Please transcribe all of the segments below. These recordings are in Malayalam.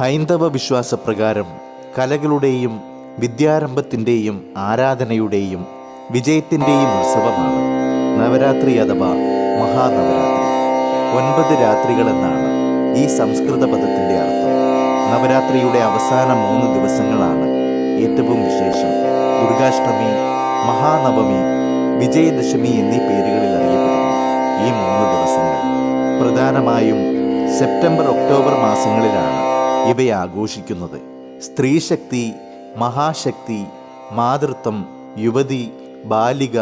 ഹൈന്ദവ വിശ്വാസപ്രകാരം കലകളുടെയും വിദ്യാരംഭത്തിന്റെയും ആരാധനയുടെയും വിജയത്തിന്റെയും ഉത്സവമാണ് നവരാത്രി അഥവാ മഹാനവരാത്രി. ഒൻപത് രാത്രികൾ എന്നാണ് ഈ സംസ്കൃത പദത്തിന്റെ അർത്ഥം. നവരാത്രിയുടെ അവസാന മൂന്ന് ദിവസങ്ങളാണ് ഏറ്റവും വിശേഷം. ദുർഗാഷ്ടമി മഹാനവമി വിജയദശമി എന്നീ പേരുകളിൽ അറിയപ്പെടുന്നു ഈ മൂന്ന് ദിവസങ്ങൾ. പ്രധാനമായും സെപ്റ്റംബർ ഒക്ടോബർ മാസങ്ങളിലാണ് ഇവയെ ആഘോഷിക്കുന്നത് സ്ത്രീശക്തി മഹാശക്തി മാതൃത്വം യുവതി ബാലിക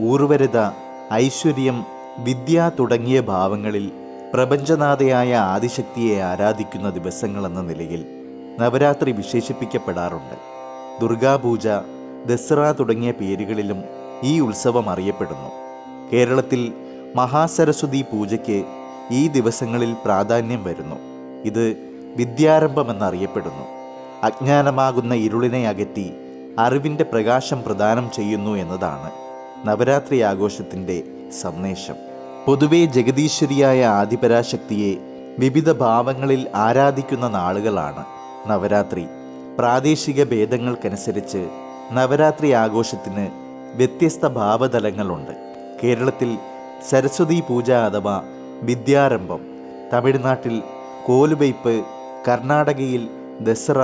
ഊർവരത ഐശ്വര്യം വിദ്യ തുടങ്ങിയ ഭാവങ്ങളിൽ പ്രപഞ്ചനാഥയായ ആദിശക്തിയെ ആരാധിക്കുന്ന ദിവസങ്ങളെന്ന നിലയിൽ നവരാത്രി വിശേഷിപ്പിക്കപ്പെടാറുണ്ട്. ദുർഗാപൂജ ദസറ തുടങ്ങിയ പേരുകളിലും ഈ ഉത്സവം അറിയപ്പെടുന്നു. കേരളത്തിൽ മഹാസരസ്വതി പൂജയ്ക്ക് ഈ ദിവസങ്ങളിൽ പ്രാധാന്യം വരുന്നു. ഇത് വിദ്യാരംഭമെന്നറിയപ്പെടുന്നു. അജ്ഞാനമാകുന്ന ഇരുളിനെ അകറ്റി അറിവിന്റെ പ്രകാശം പ്രദാനം ചെയ്യുന്നു എന്നതാണ് നവരാത്രി ആഘോഷത്തിന്റെ സന്ദേശം. പൊതുവെ ജഗദീശ്വരിയായ ആദിപരാശക്തിയെ വിവിധ ഭാവങ്ങളിൽ ആരാധിക്കുന്ന നാളുകളാണ് നവരാത്രി. പ്രാദേശിക ഭേദങ്ങൾക്കനുസരിച്ച് നവരാത്രി ആഘോഷത്തിന് വ്യത്യസ്ത ഭാവതലങ്ങളുണ്ട്. കേരളത്തിൽ സരസ്വതി പൂജ അഥവാ വിദ്യാരംഭം തമിഴ്നാട്ടിൽ കോലുവയ്പ് കർണാടകയിൽ ദസറ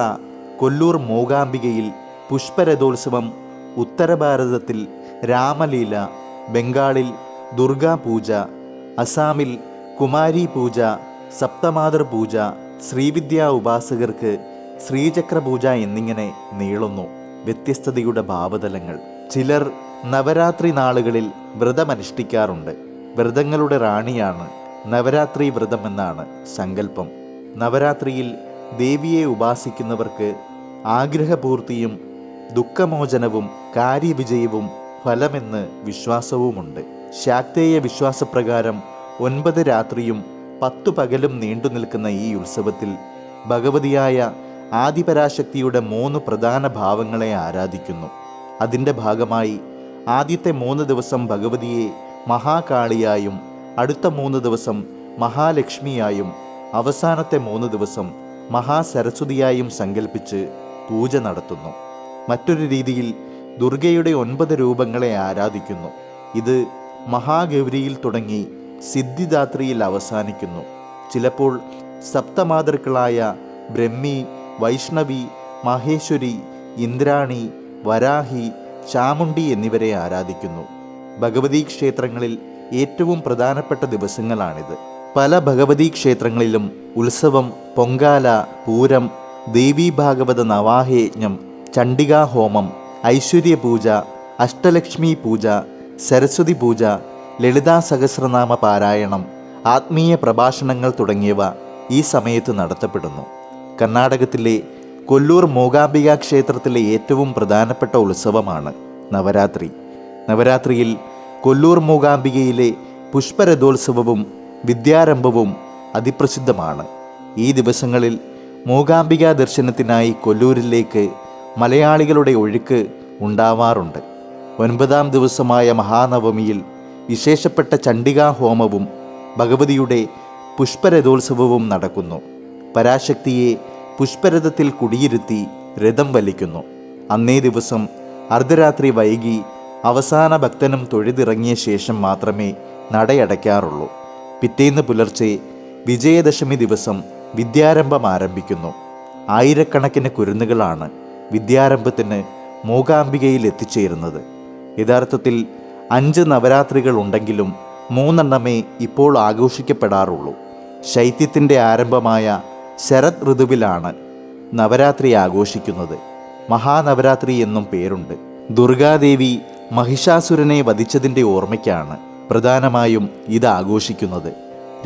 കൊല്ലൂർ മൂകാംബികയിൽ പുഷ്പരഥോത്സവം ഉത്തരഭാരതത്തിൽ രാമലീല ബംഗാളിൽ ദുർഗാപൂജ അസാമിൽ കുമാരി പൂജ സപ്തമാതൃ പൂജ ശ്രീവിദ്യാ ഉപാസകർക്ക് ശ്രീചക്ര പൂജ എന്നിങ്ങനെ നീളുന്നു. വ്യത്യസ്തതയുടെ ഭാവതലങ്ങൾ. ചിലർ നവരാത്രി നാളുകളിൽ വ്രതമനുഷ്ഠിക്കാറുണ്ട് വ്രതങ്ങളുടെ റാണിയാണ് നവരാത്രി വ്രതമെന്നാണ് സങ്കല്പം. നവരാത്രിയിൽ ദേവിയെ ഉപാസിക്കുന്നവർക്ക് ആഗ്രഹപൂർത്തിയും ദുഃഖമോചനവും കാര്യവിജയവും ഫലമെന്ന് വിശ്വാസവുമുണ്ട്. ശാക്തേയ വിശ്വാസപ്രകാരം ഒൻപത് രാത്രിയും പത്തു പകലും നീണ്ടു നിൽക്കുന്ന ഈ ഉത്സവത്തിൽ ഭഗവതിയായ ആദിപരാശക്തിയുടെ മൂന്ന് പ്രധാന ഭാവങ്ങളെ ആരാധിക്കുന്നു. അതിന്റെ ഭാഗമായി ആദ്യത്തെ മൂന്ന് ദിവസം ഭഗവതിയെ മഹാകാളിയായും അടുത്ത മൂന്ന് ദിവസം മഹാലക്ഷ്മിയായും അവസാനത്തെ മൂന്ന് ദിവസം മഹാസരസ്വതിയായും സങ്കല്പിച്ച് പൂജ നടത്തുന്നു. മറ്റൊരു രീതിയിൽ ദുർഗയുടെ ഒൻപത് രൂപങ്ങളെ ആരാധിക്കുന്നു. ഇത് മഹാഗൗരിയിൽ തുടങ്ങി സിദ്ധിദാത്രിയിൽ അവസാനിക്കുന്നു. ചിലപ്പോൾ സപ്തമാതൃക്കളായ ബ്രഹ്മി വൈഷ്ണവി മഹേശ്വരി ഇന്ദ്രാണി വരാഹി ചാമുണ്ടി എന്നിവരെ ആരാധിക്കുന്നു. ഭഗവതി ക്ഷേത്രങ്ങളിൽ ഏറ്റവും പ്രധാനപ്പെട്ട ദിവസങ്ങളാണിത്. പല ഭഗവതി ക്ഷേത്രങ്ങളിലും ഉത്സവം പൊങ്കാല പൂരം ദേവീഭാഗവത നവാഹയജ്ഞം ചണ്ഡികാ ഹോമം ഐശ്വര്യപൂജ അഷ്ടലക്ഷ്മി പൂജ സരസ്വതി പൂജ ലളിതാ സഹസ്രനാമ പാരായണം ആത്മീയ പ്രഭാഷണങ്ങൾ തുടങ്ങിയവ ഈ സമയത്ത് നടത്തപ്പെടുന്നു. കർണാടകത്തിലെ കൊല്ലൂർ മൂകാംബിക ക്ഷേത്രത്തിലെ ഏറ്റവും പ്രധാനപ്പെട്ട ഉത്സവമാണ് നവരാത്രി. നവരാത്രിയിൽ കൊല്ലൂർ മൂകാംബികയിലെ പുഷ്പരഥോത്സവവും വിദ്യാരംഭവും അതിപ്രസിദ്ധമാണ്. ഈ ദിവസങ്ങളിൽ മൂകാംബിക ദർശനത്തിനായി കൊല്ലൂരിലേക്ക് മലയാളികളുടെ ഒഴുക്ക് ഉണ്ടാവാറുണ്ട്. ഒൻപതാം ദിവസമായ മഹാനവമിയിൽ വിശേഷപ്പെട്ട ചണ്ഡികാ ഹോമവും ഭഗവതിയുടെ പുഷ്പരഥോത്സവവും നടക്കുന്നു. പരാശക്തിയെ പുഷ്പരഥത്തിൽ കുടിയിരുത്തി രഥം വലിക്കുന്നു. അന്നേ ദിവസം അർദ്ധരാത്രി വൈകി അവസാന ഭക്തനും തൊഴുതിറങ്ങിയ ശേഷം മാത്രമേ നടയടയ്ക്കാറുള്ളൂ. പിറ്റേന്ന് പുലർച്ചെ വിജയദശമി ദിവസം വിദ്യാരംഭം ആരംഭിക്കുന്നു. ആയിരക്കണക്കിന് കുരുന്നുകളാണ് വിദ്യാരംഭത്തിന് മൂകാംബികയിൽ എത്തിച്ചേരുന്നത്. യഥാർത്ഥത്തിൽ അഞ്ച് നവരാത്രികൾ ഉണ്ടെങ്കിലും മൂന്നെണ്ണമേ ഇപ്പോൾ ആഘോഷിക്കപ്പെടാറുള്ളൂ. ശൈത്യത്തിന്റെ ആരംഭമായ ശരത് ഋതുവിലാണ് നവരാത്രി ആഘോഷിക്കുന്നത്. മഹാനവരാത്രി എന്നും പേരുണ്ട്. ദുർഗാദേവി മഹിഷാസുരനെ വധിച്ചതിന്റെ ഓർമ്മയ്ക്കാണ് പ്രധാനമായും ഇത് ആഘോഷിക്കുന്നത്.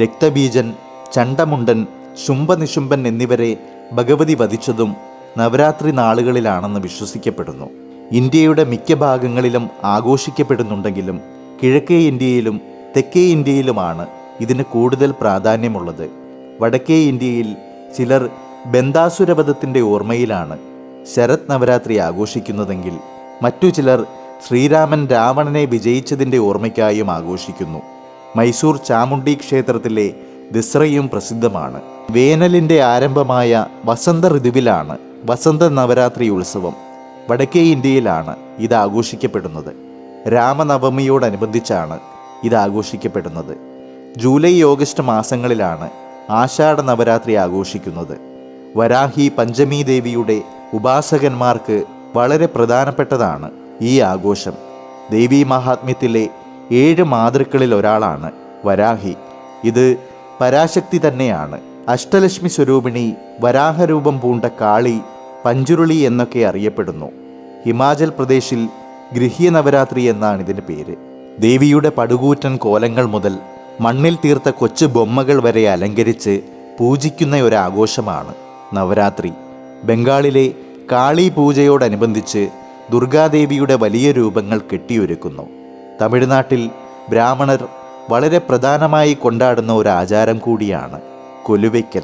രക്തബീജൻ ചണ്ടമുണ്ടൻ ശുംഭനിശുംഭൻ എന്നിവരെ ഭഗവതി വധിച്ചതും നവരാത്രി നാളുകളിലാണെന്ന് വിശ്വസിക്കപ്പെടുന്നു. ഇന്ത്യയുടെ മിക്ക ഭാഗങ്ങളിലും ആഘോഷിക്കപ്പെടുന്നുണ്ടെങ്കിലും കിഴക്കേ ഇന്ത്യയിലും തെക്കേ ഇന്ത്യയിലുമാണ് ഇതിന് കൂടുതൽ പ്രാധാന്യമുള്ളത്. വടക്കേ ഇന്ത്യയിൽ ചിലർ ബന്ധാസുരവധത്തിന്റെ ഓർമ്മയിലാണ് ശരത് നവരാത്രി ആഘോഷിക്കുന്നതെങ്കിൽ മറ്റു ചിലർ ശ്രീരാമൻ രാവണനെ വിജയിച്ചതിന്റെ ഓർമ്മയ്ക്കായും ആഘോഷിക്കുന്നു. മൈസൂർ ചാമുണ്ഡി ക്ഷേത്രത്തിലെ ദിസ്രയും പ്രസിദ്ധമാണ്. വേനലിന്റെ ആരംഭമായ വസന്ത ഋതുവിലാണ് വസന്ത നവരാത്രി ഉത്സവം. വടക്കേ ഇന്ത്യയിലാണ് ഇത് ആഘോഷിക്കപ്പെടുന്നത്. രാമനവമിയോടനുബന്ധിച്ചാണ് ഇത് ആഘോഷിക്കപ്പെടുന്നത്. ജൂലൈ ഓഗസ്റ്റ് മാസങ്ങളിലാണ് ആഷാഢ നവരാത്രി ആഘോഷിക്കുന്നത്. വരാഹി പഞ്ചമി ദേവിയുടെ ഉപാസകന്മാർക്ക് വളരെ പ്രധാനപ്പെട്ടതാണ് ഈ ആഘോഷം ദേവീ മഹാത്മ്യത്തിലെ ഏഴ് മാതൃക്കളിൽ ഒരാളാണ് വരാഹി. ഇത് പരാശക്തി തന്നെയാണ്. അഷ്ടലക്ഷ്മി സ്വരൂപിണി വരാഹരൂപം പൂണ്ട കാളി പഞ്ചുരുളി എന്നൊക്കെ അറിയപ്പെടുന്നു. ഹിമാചൽ പ്രദേശിൽ ഗൃഹ്യ നവരാത്രി എന്നാണ് ഇതിന് പേര്. ദേവിയുടെ പടുകൂറ്റൻ കോലങ്ങൾ മുതൽ മണ്ണിൽ തീർത്ത കൊച്ചു ബൊമ്മകൾ വരെ അലങ്കരിച്ച് പൂജിക്കുന്ന ഒരു ആഘോഷമാണ് നവരാത്രി. ബംഗാളിലെ കാളി പൂജയോടനുബന്ധിച്ച് ദുർഗാദേവിയുടെ വലിയ രൂപങ്ങൾ കെട്ടിയൊരുക്കുന്നു. തമിഴ്നാട്ടിൽ ബ്രാഹ്മണർ വളരെ പ്രധാനമായി കൊണ്ടാടുന്ന ഒരു ആചാരം കൂടിയാണ് കൊലുവയ്ക്കൽ.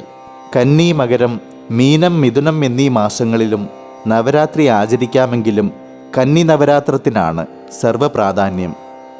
കന്നി മകരം മീനം മിഥുനം എന്നീ മാസങ്ങളിലും നവരാത്രി ആചരിക്കാമെങ്കിലും കന്നി നവരാത്രത്തിനാണ് സർവപ്രാധാന്യം.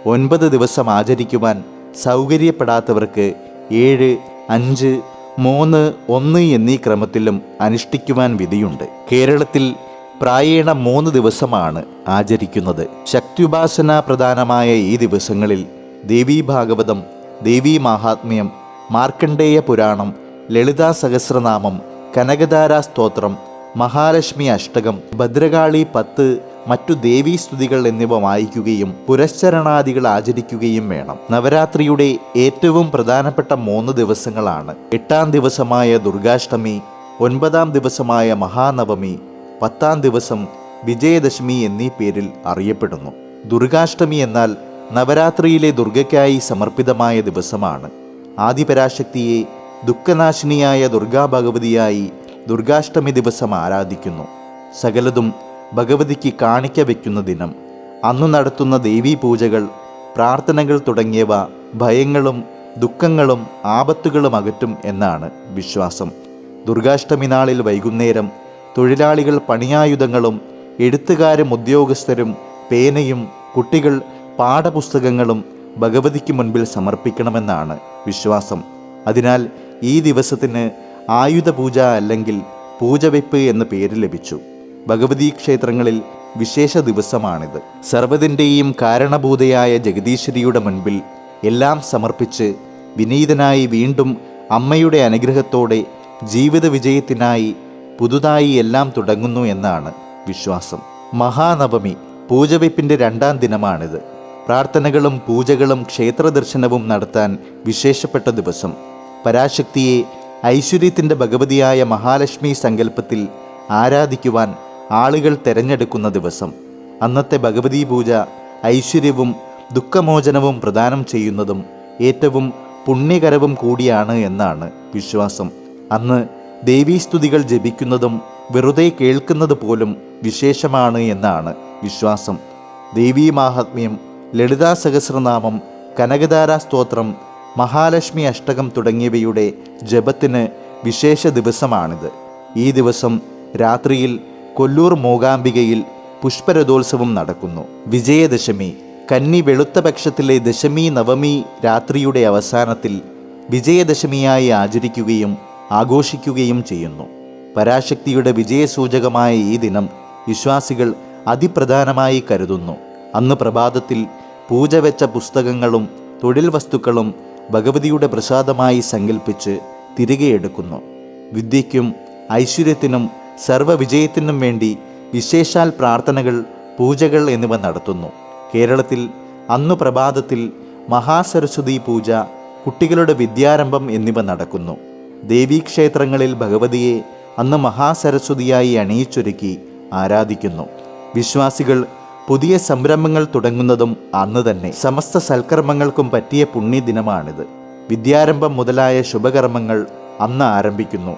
ഒൻപത് ദിവസം ആചരിക്കുവാൻ സൗകര്യപ്പെടാത്തവർക്ക് ഏഴ് അഞ്ച് മൂന്ന് ഒന്ന് എന്നീ ക്രമത്തിലും അനുഷ്ഠിക്കുവാൻ വിധിയുണ്ട്. കേരളത്തിൽ പ്രായേണ മൂന്ന് ദിവസമാണ് ആചരിക്കുന്നത്. ശക്തിയുപാസന പ്രധാനമായ ഈ ദിവസങ്ങളിൽ ദേവീ ഭാഗവതം ദേവീ മാഹാത്മ്യം മാർക്കണ്ഡേയ പുരാണം ലളിതാ സഹസ്രനാമം കനകധാര സ്തോത്രം മഹാലക്ഷ്മി അഷ്ടകം ഭദ്രകാളി പത്ത് മറ്റു ദേവീസ്തുതികൾ എന്നിവ വായിക്കുകയും പുരശ്ചരണാദികൾ ആചരിക്കുകയും വേണം. നവരാത്രിയുടെ ഏറ്റവും പ്രധാനപ്പെട്ട മൂന്ന് ദിവസങ്ങളാണ്. എട്ടാം ദിവസമായ ദുർഗാഷ്ടമി ഒൻപതാം ദിവസമായ മഹാനവമി പത്താം ദിവസം വിജയദശമി എന്നീ പേരിൽ അറിയപ്പെടുന്നു. ദുർഗാഷ്ടമി എന്നാൽ നവരാത്രിയിലെ ദുർഗയ്ക്കായി സമർപ്പിതമായ ദിവസമാണ്. ആദിപരാശക്തിയെ ദുഃഖനാശിനിയായ ദുർഗാ ഭഗവതിയായി ദുർഗാഷ്ടമി ദിവസം ആരാധിക്കുന്നു. സകലതും ഭഗവതിക്ക് കാണിക്ക വയ്ക്കുന്ന ദിനം. അന്നു നടത്തുന്ന ദേവീ പൂജകൾ പ്രാർത്ഥനകൾ തുടങ്ങിയവ ഭയങ്ങളും ദുഃഖങ്ങളും ആപത്തുകളും അകറ്റും എന്നാണ് വിശ്വാസം. ദുർഗാഷ്ടമി നാളിൽ വൈകുന്നേരം തൊഴിലാളികൾ പണിയായുധങ്ങളും എഴുത്തുകാരും ഉദ്യോഗസ്ഥരും പേനയും കുട്ടികൾ പാഠപുസ്തകങ്ങളും ഭഗവതിക്ക് മുൻപിൽ സമർപ്പിക്കണമെന്നാണ് വിശ്വാസം. അതിനാൽ ഈ ദിവസത്തിന് ആയുധ പൂജ അല്ലെങ്കിൽ പൂജവെപ്പ് എന്ന പേര് ലഭിച്ചു. ഭഗവതി ക്ഷേത്രങ്ങളിൽ വിശേഷ ദിവസമാണിത്. സർവതിന്റെയും കാരണഭൂതയായ ജഗദീശ്വരിയുടെ മുൻപിൽ എല്ലാം സമർപ്പിച്ച് വിനീതനായി വീണ്ടും അമ്മയുടെ അനുഗ്രഹത്തോടെ ജീവിത വിജയത്തിനായി പുതുതായി എല്ലാം തുടങ്ങുന്നു എന്നാണ് വിശ്വാസം. മഹാനവമി പൂജവെപ്പിന്റെ രണ്ടാം ദിനമാണിത്. പ്രാർത്ഥനകളും പൂജകളും ക്ഷേത്ര ദർശനവും നടത്താൻ വിശേഷപ്പെട്ട ദിവസം. പരാശക്തിയെ ഐശ്വര്യത്തിന്റെ ഭഗവതിയായ മഹാലക്ഷ്മി സങ്കല്പത്തിൽ ആരാധിക്കുവാൻ ആളുകൾ തിരഞ്ഞെടുക്കുന്ന ദിവസം. അന്നത്തെ ഭഗവതി പൂജ ഐശ്വര്യവും ദുഃഖമോചനവും പ്രദാനം ചെയ്യുന്നതും ഏറ്റവും പുണ്യകരവും കൂടിയാണ് എന്നാണ് വിശ്വാസം. അന്ന് ദേവീസ്തുതികൾ ജപിക്കുന്നതും വെറുതെ കേൾക്കുന്നത് പോലും വിശേഷമാണ് എന്നാണ് വിശ്വാസം. ദേവീ മാഹാത്മ്യം ലളിതാ സഹസ്രനാമം കനകധാര സ്തോത്രം മഹാലക്ഷ്മി അഷ്ടകം തുടങ്ങിയവയുടെ ജപത്തിന് വിശേഷ ദിവസമാണിത്. ഈ ദിവസം രാത്രിയിൽ കൊല്ലൂർ മൂകാംബികയിൽ പുഷ്പരഥോത്സവം നടക്കുന്നു. വിജയദശമി കന്നി വെളുത്ത പക്ഷത്തിലെ ദശമി നവമി രാത്രിയുടെ അവസാനത്തിൽ വിജയദശമിയായി ആചരിക്കുകയും ആഘോഷിക്കുകയും ചെയ്യുന്നു. പരാശക്തിയുടെ വിജയസൂചകമായ ഈ ദിനം വിശ്വാസികൾ അതിപ്രധാനമായി കരുതുന്നു. അന്ന് പ്രഭാതത്തിൽ പൂജ വെച്ച പുസ്തകങ്ങളും തൊഴിൽ വസ്തുക്കളും ഭഗവതിയുടെ പ്രസാദമായി സങ്കല്പിച്ച് തിരികെ എടുക്കുന്നു. വിദ്യയ്ക്കും ഐശ്വര്യത്തിനും സർവവിജയത്തിനും വേണ്ടി വിശേഷാൽ പ്രാർത്ഥനകൾ പൂജകൾ എന്നിവ നടത്തുന്നു. കേരളത്തിൽ അന്നു പ്രഭാതത്തിൽ മഹാസരസ്വതി പൂജ കുട്ടികളുടെ വിദ്യാരംഭം എന്നിവ നടക്കുന്നു. ദേവീക്ഷേത്രങ്ങളിൽ ഭഗവതിയെ അന്ന് മഹാസരസ്വതിയായി അണിയിച്ചൊരുക്കി ആരാധിക്കുന്നു. വിശ്വാസികൾ പുതിയ സംരംഭങ്ങൾ തുടങ്ങുന്നതും അന്ന് തന്നെ. സമസ്ത സൽക്കർമ്മങ്ങൾക്കും പറ്റിയ പുണ്യദിനമാണിത്. വിദ്യാരംഭം മുതലായ ശുഭകർമ്മങ്ങൾ അന്ന് ആരംഭിക്കുന്നു.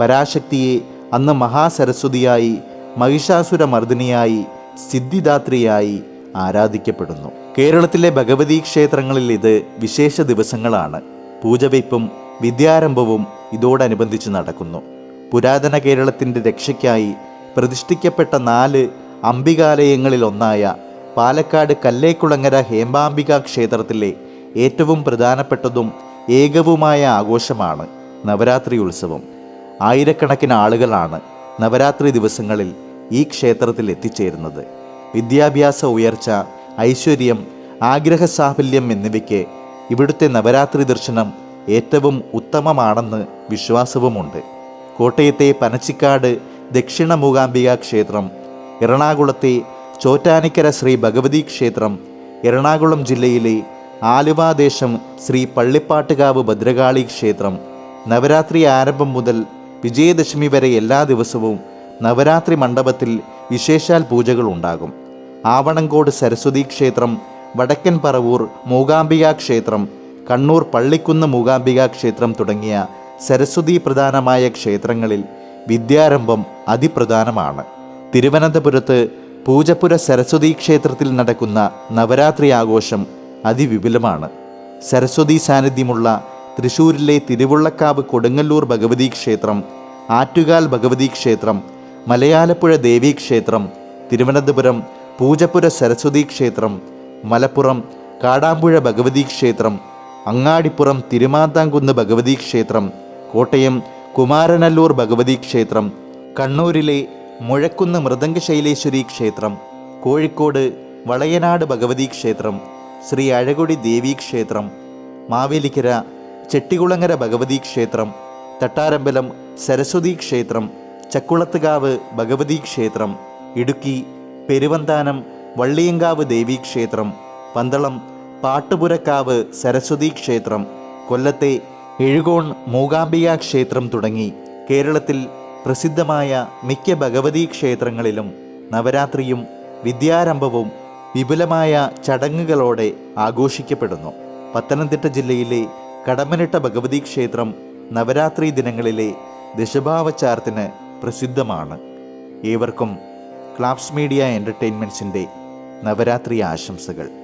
പരാശക്തിയെ അന്ന് മഹാസരസ്വതിയായി മഹിഷാസുരമർദിനിയായി സിദ്ധിദാത്രിയായി ആരാധിക്കപ്പെടുന്നു. കേരളത്തിലെ ഭഗവതി ക്ഷേത്രങ്ങളിൽ ഇത് വിശേഷ ദിവസങ്ങളാണ്. പൂജവയ്പ്പും വിദ്യാരംഭവും ഇതോടനുബന്ധിച്ച് നടക്കുന്നു. പുരാതന കേരളത്തിന്റെ രക്ഷയ്ക്കായി പ്രതിഷ്ഠിക്കപ്പെട്ട നാല് അംബികാലയങ്ങളിലൊന്നായ പാലക്കാട് കല്ലേക്കുളങ്ങര ഹേമാംബിക ക്ഷേത്രത്തിലെ ഏറ്റവും പ്രധാനപ്പെട്ടതും ഏകവുമായ ആഘോഷമാണ് നവരാത്രി ഉത്സവം. ആയിരക്കണക്കിന് ആളുകളാണ് നവരാത്രി ദിവസങ്ങളിൽ ഈ ക്ഷേത്രത്തിൽ എത്തിച്ചേരുന്നത്. വിദ്യാഭ്യാസ ഉയർച്ച ഐശ്വര്യം ആഗ്രഹ സാഫല്യം എന്നിവയ്ക്ക് ഇവിടുത്തെ നവരാത്രി ദർശനം ഏറ്റവും ഉത്തമമാണെന്ന് വിശ്വാസവുമുണ്ട്. കോട്ടയത്തെ പനച്ചിക്കാട് ദക്ഷിണ മൂകാംബിക ക്ഷേത്രം എറണാകുളത്തെ ചോറ്റാനിക്കര ശ്രീ ഭഗവതി ക്ഷേത്രം എറണാകുളം ജില്ലയിലെ ആലുവാദേശം ശ്രീ പള്ളിപ്പാട്ടുകാവ് ഭദ്രകാളി ക്ഷേത്രം നവരാത്രി ആരംഭം മുതൽ വിജയദശമി വരെ എല്ലാ ദിവസവും നവരാത്രി മണ്ഡപത്തിൽ വിശേഷാൽ പൂജകൾ ഉണ്ടാകും ആവണങ്കോട് സരസ്വതി ക്ഷേത്രം വടക്കൻ പറവൂർ മൂകാംബിക ക്ഷേത്രം കണ്ണൂർ പള്ളിക്കുന്ന് മൂകാംബിക ക്ഷേത്രം തുടങ്ങിയ സരസ്വതി പ്രധാനമായ ക്ഷേത്രങ്ങളിൽ വിദ്യാരംഭം അതിപ്രധാനമാണ്. തിരുവനന്തപുരത്ത് പൂജപ്പുര സരസ്വതി ക്ഷേത്രത്തിൽ നടക്കുന്ന നവരാത്രി ആഘോഷം അതിവിപുലമാണ്. സരസ്വതി സാന്നിധ്യമുള്ള തൃശൂരിലെ തിരുവുള്ളക്കാവ് കൊടുങ്ങല്ലൂർ ഭഗവതി ക്ഷേത്രം ആറ്റുകാൽ ഭഗവതി ക്ഷേത്രം മലയാലപ്പുഴ ദേവീ ക്ഷേത്രം തിരുവനന്തപുരം പൂജപ്പുര സരസ്വതി ക്ഷേത്രം മലപ്പുറം കാടാമ്പുഴ ഭഗവതി ക്ഷേത്രം അങ്ങാടിപ്പുറം തിരുമാന്താംകുന്ന് ഭഗവതി ക്ഷേത്രം കോട്ടയം കുമാരനല്ലൂർ ഭഗവതി ക്ഷേത്രം കണ്ണൂരിലെ മുഴക്കുന്ന് മൃദംഗശൈലേശ്വരി ക്ഷേത്രം കോഴിക്കോട് വളയനാട് ഭഗവതി ക്ഷേത്രം ശ്രീ അഴകൊടി ദേവീ ക്ഷേത്രം മാവേലിക്കര ചെട്ടികുളങ്ങര ഭഗവതി ക്ഷേത്രം തട്ടാരമ്പലം സരസ്വതി ക്ഷേത്രം ചക്കുളത്തുകാവ് ഭഗവതി ക്ഷേത്രം ഇടുക്കി പെരുവന്താനം വള്ളിയങ്കാവ് ദേവീ ക്ഷേത്രം പന്തളം പാട്ടുപുരക്കാവ് സരസ്വതി ക്ഷേത്രം കൊല്ലത്തെ എഴുകോൺ മൂകാംബിക ക്ഷേത്രം തുടങ്ങി കേരളത്തിൽ പ്രസിദ്ധമായ മിക്ക ഭഗവതി ക്ഷേത്രങ്ങളിലും നവരാത്രിയും വിദ്യാരംഭവും വിപുലമായ ചടങ്ങുകളോടെ ആഘോഷിക്കപ്പെടുന്നു. പത്തനംതിട്ട ജില്ലയിലെ കടമനിട്ട ഭഗവതി ക്ഷേത്രം നവരാത്രി ദിനങ്ങളിലെ ദശഭാവചാരത്തിന് പ്രസിദ്ധമാണ്. ഏവർക്കും ക്ലാപ്സ് മീഡിയ എന്റർടൈൻമെന്റ്സിന്റെ നവരാത്രി ആശംസകൾ.